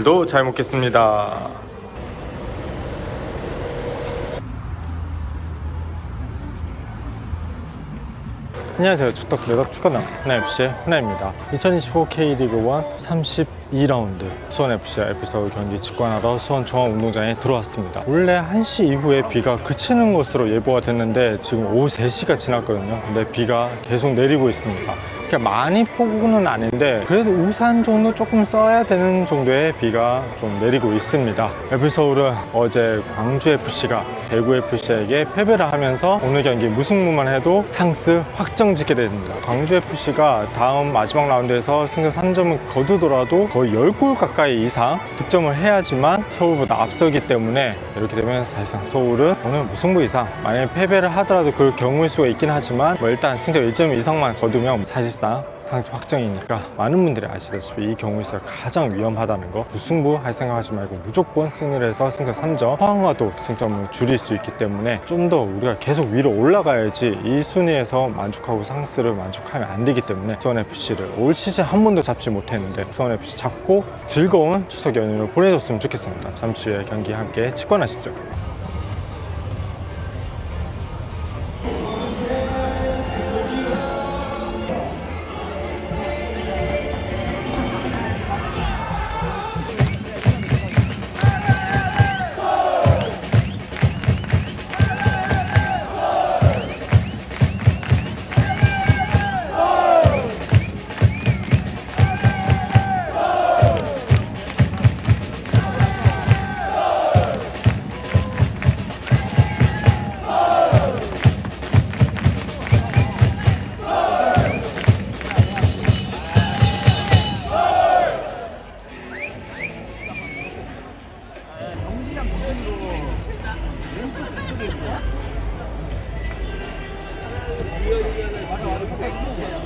오늘도 잘 먹겠습니다. 안녕하세요. 주떡 매덕 축구남 하나FC의 하나입니다. 2025 K리그 1 32라운드 수원FC와 에피서드 경기 직관하러 수원 중앙운동장에 들어왔습니다. 원래 1시 이후에 비가 그치는 것으로 예보가 됐는데 지금 오후 3시가 지났거든요. 근데 비가 계속 내리고 있습니다. 그렇게 많이 폭우는 아닌데 그래도 우산 정도 조금 써야 되는 정도의 비가 좀 내리고 있습니다. 에피서울은 어제 광주FC가 대구FC에게 패배를 하면서 오늘 경기 무승부만 해도 상스 확정 짓게 됩니다. 광주FC가 다음 마지막 라운드에서 승점 3점을 거두더라도 거의 10골 가까이 이상 득점을 해야지만 서울보다 앞서기 때문에 이렇게 되면 사실상 서울은 오늘 무승부 이상 만약에 패배를 하더라도 그 경우일 수가 있긴 하지만 뭐 일단 승점 1점 이상만 거두면 사실상 상승 확정이니까 많은 분들이 아시다시피 이 경우에서 가장 위험하다는 거. 무승부 할 생각하지 말고 무조건 승리를 해서 승점 3점. 포항과도 승점을 줄일 수 있기 때문에 좀 더 우리가 계속 위로 올라가야지 이 순위에서 만족하고 상스를 만족하면 안 되기 때문에 수원FC를 올 시즌 한 번도 잡지 못했는데 수원FC 잡고 즐거운 추석 연휴를 보내줬으면 좋겠습니다. 잠시 후에 경기 함께 직관하시죠 Okay, cool.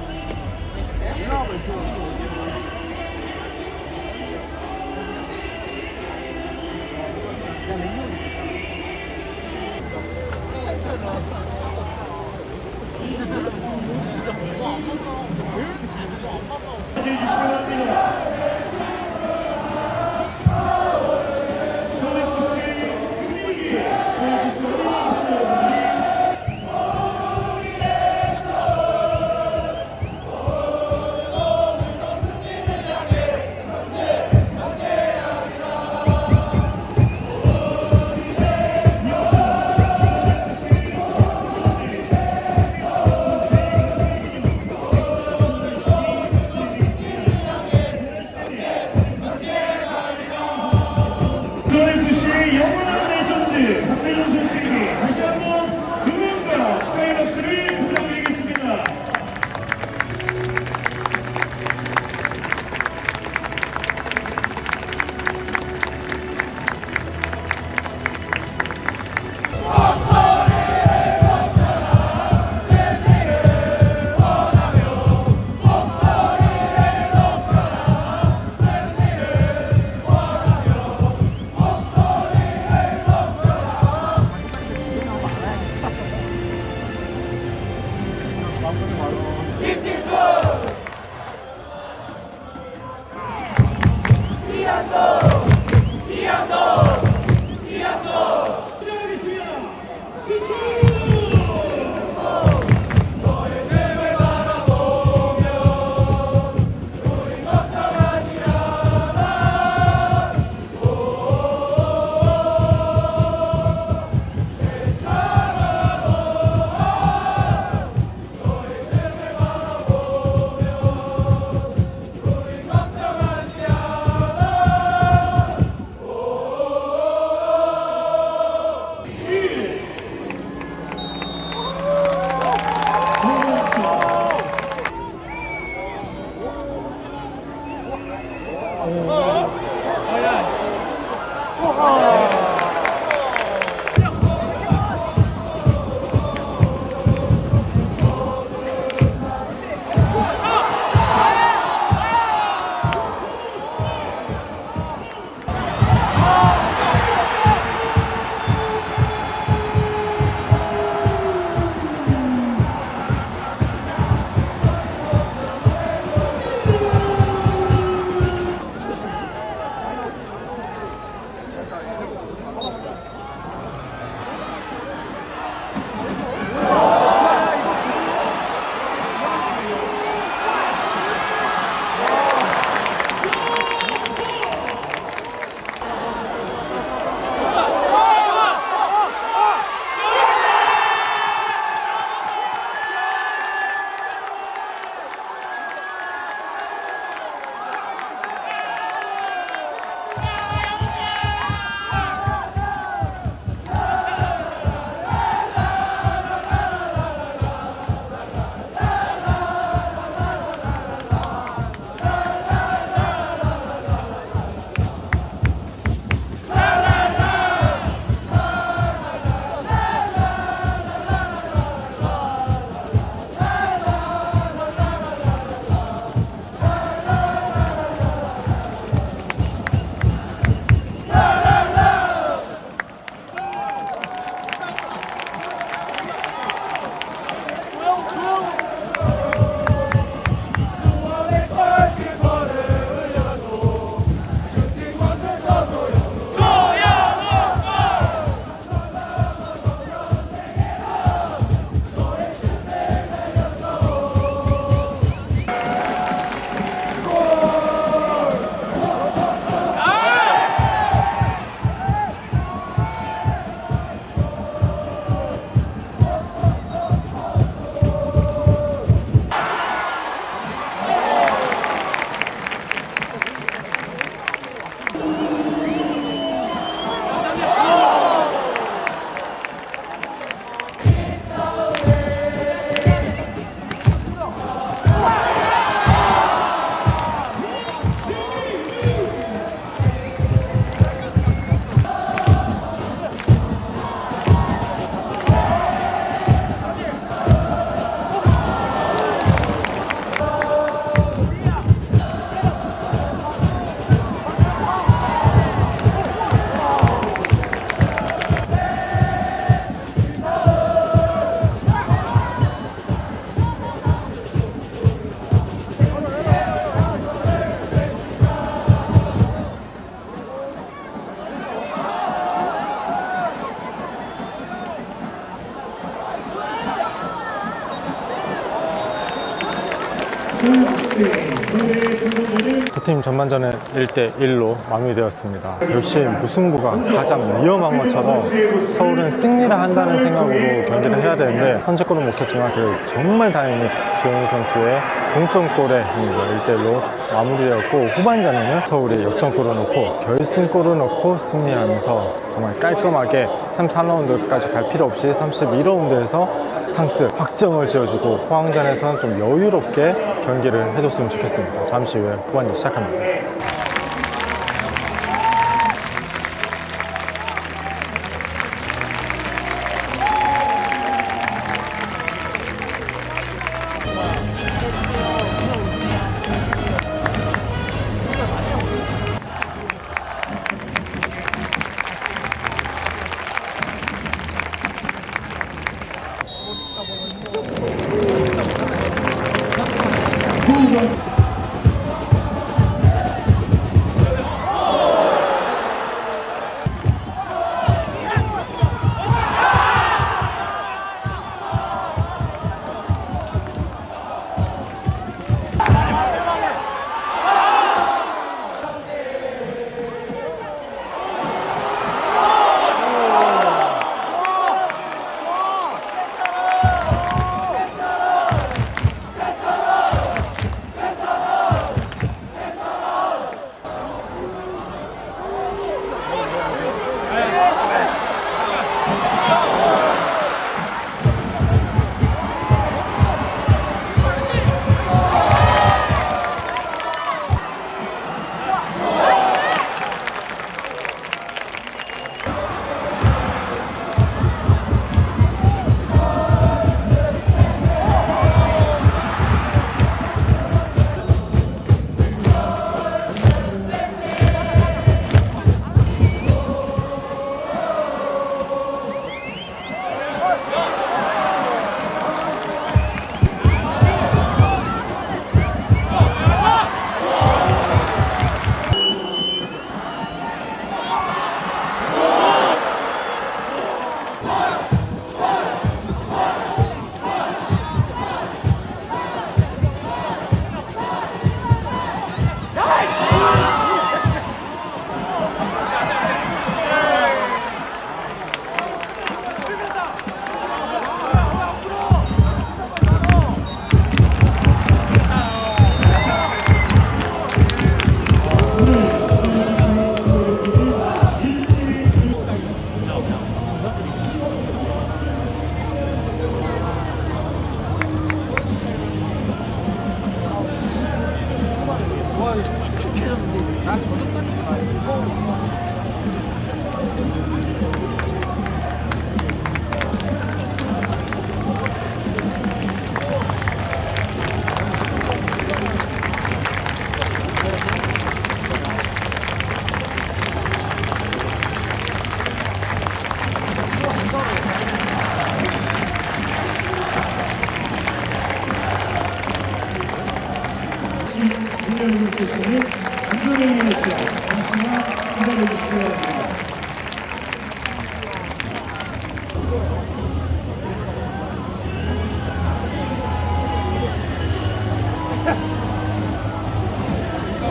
두팀 전반전은 1대1로 마무리되었습니다. 역시 무승부가 가장 위험한 것처럼 서울은 승리를 한다는 생각으로 경기를 해야 되는데 선제골은 못 했지만 그 정말 다행히 조현우 선수의 동점골에 1대1로 마무리되었고 후반전에는 서울이 역전골을 넣고 결승골을 넣고 승리하면서 정말 깔끔하게 3, 4라운드까지 갈 필요 없이 32라운드에서 상승 확정을 지어주고 포항전에서는 좀 여유롭게 경기를 해줬으면 좋겠습니다. 잠시 후에 후반전 시작합니다.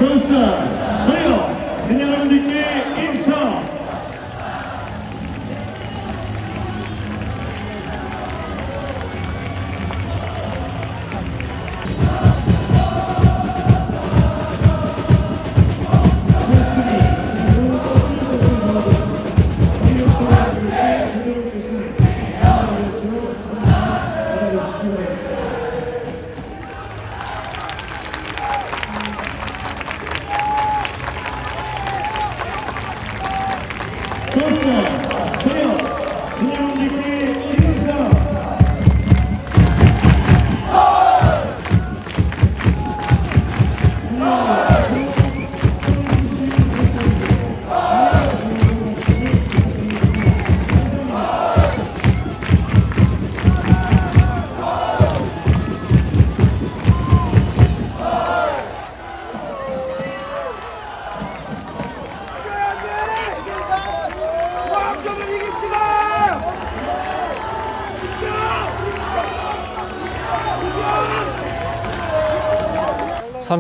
쇼스타 저요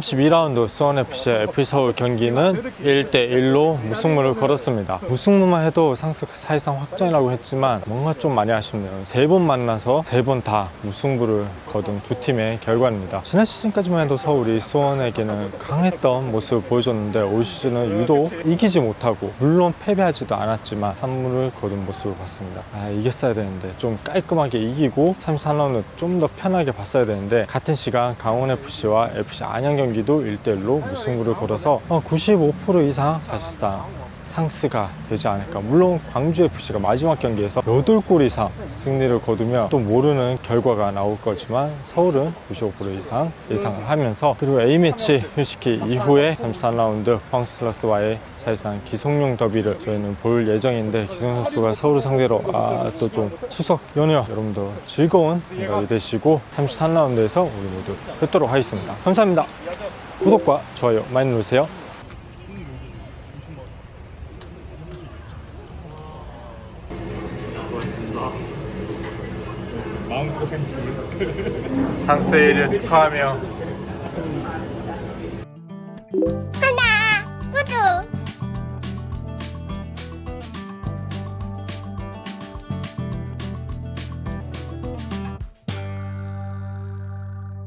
32라운드 수원FC의 FC서울 경기는 1대1로 무승부를 걸었습니다. 무승부만 해도 상승 사실상 확정이라고 했지만 뭔가 좀 많이 아쉽네요. 세 번 만나서 세 번 다 무승부를 거둔 두 팀의 결과입니다. 지난 시즌까지만 해도 서울이 수원에게는 강했던 모습을 보여줬는데 올 시즌은 유독 이기지 못하고 물론 패배하지도 않았지만 선물을 거둔 모습을 봤습니다. 아 이겼어야 되는데 좀 깔끔하게 이기고 33라운드 좀 더 편하게 봤어야 되는데 같은 시간 강원FC와 FC 안양 경기도 1대1로 무승부를 걸어서 95% 이상 사실상 상스가 되지 않을까. 물론 광주 FC가 마지막 경기에서 8골 이상 승리를 거두면 또 모르는 결과가 나올 거지만 서울은 95% 이상 예상을 하면서 그리고 A매치 휴식기 이후에 33라운드 황슬러스와의 사실상 기성용 더비를 저희는 볼 예정인데 기성 선수가 서울을 상대로 아, 또 좀 추석 연휴 여러분도 즐거운 연가이 되시고 33라운드에서 우리 모두 뵙도록 하겠습니다. 감사합니다. 구독과 좋아요 많이 누르세요. 상세일을 축하하며